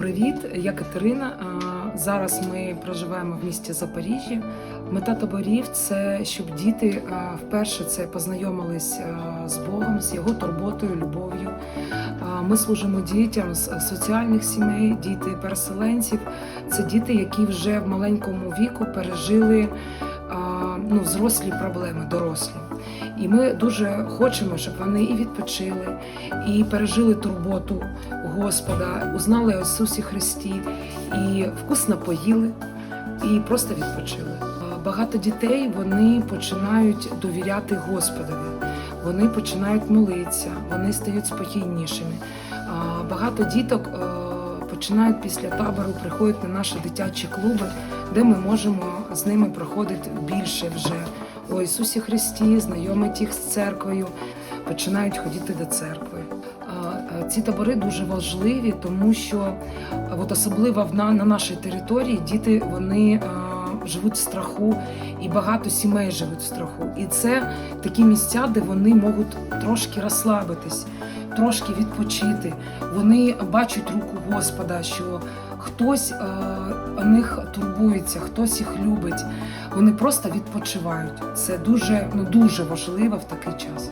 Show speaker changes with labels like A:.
A: Привіт, я Катерина. Зараз ми проживаємо в місті Запоріжжя. Мета таборів це щоб діти вперше це познайомились з Богом, з його турботою, любов'ю. Ми служимо дітям з соціальних сімей, діти переселенців. Це діти, які вже в маленькому віку пережили ну, взрослі проблеми, дорослі. І ми дуже хочемо, щоб вони і відпочили, і пережили турботу Господа, узнали Ісусі Христі, і вкусно поїли, і просто відпочили. Багато дітей вони починають довіряти Господові, вони починають молитися, вони стають спокійнішими. Багато діток починають після табору приходити на наші дитячі клуби, де ми можемо з ними проходити більше вже у Ісусі Христі, знайомити їх з церквою, починають ходити до церкви. Ці табори дуже важливі, тому що от особливо на, на нашій території діти вони живуть в страху, і багато сімей живуть в страху. І це такі місця, де вони можуть трошки розслабитись, трошки відпочити. Вони бачать руку Господа, що хтось е, о них турбується, хтось їх любить. Вони просто відпочивають. Це дуже ну дуже важливо в такий час.